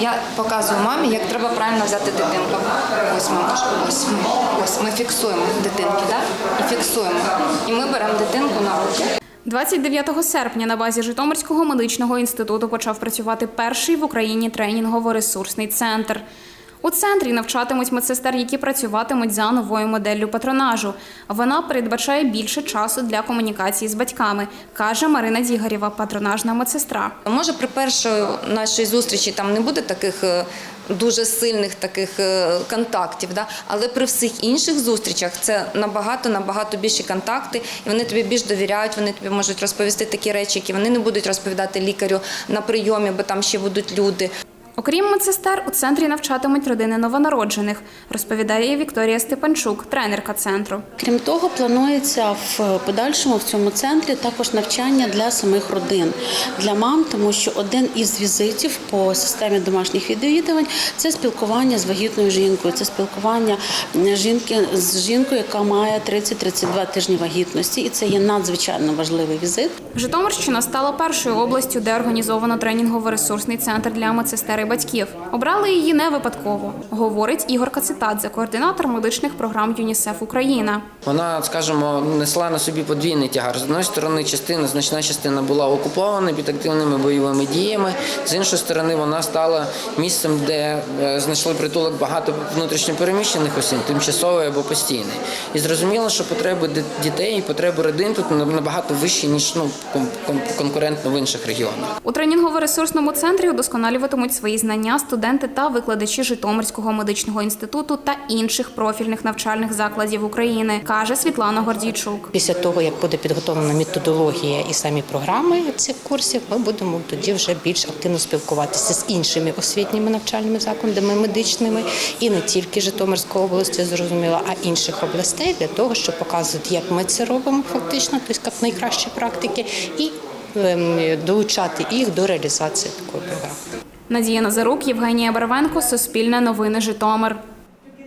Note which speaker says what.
Speaker 1: Я показую мамі, як треба правильно взяти дитинку. Ось мама, ось ми, ось ми фіксуємо дитинки, да? і фіксуємо. І ми беремо дитинку на руки.
Speaker 2: 29 серпня на базі Житомирського медичного інституту почав працювати перший в Україні тренінгово-ресурсний центр. У центрі навчатимуть медсестер, які працюватимуть за новою моделлю патронажу. Вона передбачає більше часу для комунікації з батьками, каже Марина Дігарєва, патронажна медсестра.
Speaker 1: Може, при першій нашій зустрічі там не буде таких е, дуже сильних таких е, контактів, да? але при всіх інших зустрічах це набагато набагато більші контакти, і вони тобі більш довіряють. Вони тобі можуть розповісти такі речі, які вони не будуть розповідати лікарю на прийомі, бо там ще будуть люди.
Speaker 2: Окрім медсестер, у центрі навчатимуть родини новонароджених, розповідає Вікторія Степанчук, тренерка центру.
Speaker 3: Крім того, планується в подальшому в цьому центрі також навчання для самих родин, для мам, тому що один із візитів по системі домашніх відвідувань це спілкування з вагітною жінкою, це спілкування жінки з жінкою, яка має 30-32 тижні вагітності, і це є надзвичайно важливий візит.
Speaker 2: Житомирщина стала першою областю, де організовано тренінгово-ресурсний центр для медсестер батьків. Обрали її не випадково, говорить Ігор Кацитадзе, координатор медичних програм ЮНІСЕФ Україна.
Speaker 4: Вона, скажімо, несла на собі подвійний тягар. З однієї сторони, частина, значна частина була окупована під активними бойовими діями. З іншої сторони, вона стала місцем, де е, знайшли притулок багато внутрішньопереміщених осіб, тимчасовий або постійний. І зрозуміло, що потреби дітей і потреби родин тут набагато вищі ніж ну кон- кон- конкурентно в інших регіонах.
Speaker 2: У тренінгово-ресурсному центрі удосконалюватимуть свої знання студенти та викладачі Житомирського медичного інституту та інших профільних навчальних закладів України, каже Світлана Гордійчук.
Speaker 5: Після того, як буде підготовлена методологія і самі програми цих курсів, ми будемо тоді вже більш активно спілкуватися з іншими освітніми навчальними закладами медичними і не тільки Житомирської області, зрозуміло, а інших областей для того, щоб показувати, як ми це робимо фактично, тобто найкращі практики, і ем, долучати їх до реалізації такої програми.
Speaker 2: Надія Назарук, Євгенія Барвенко, Суспільне новини Житомир.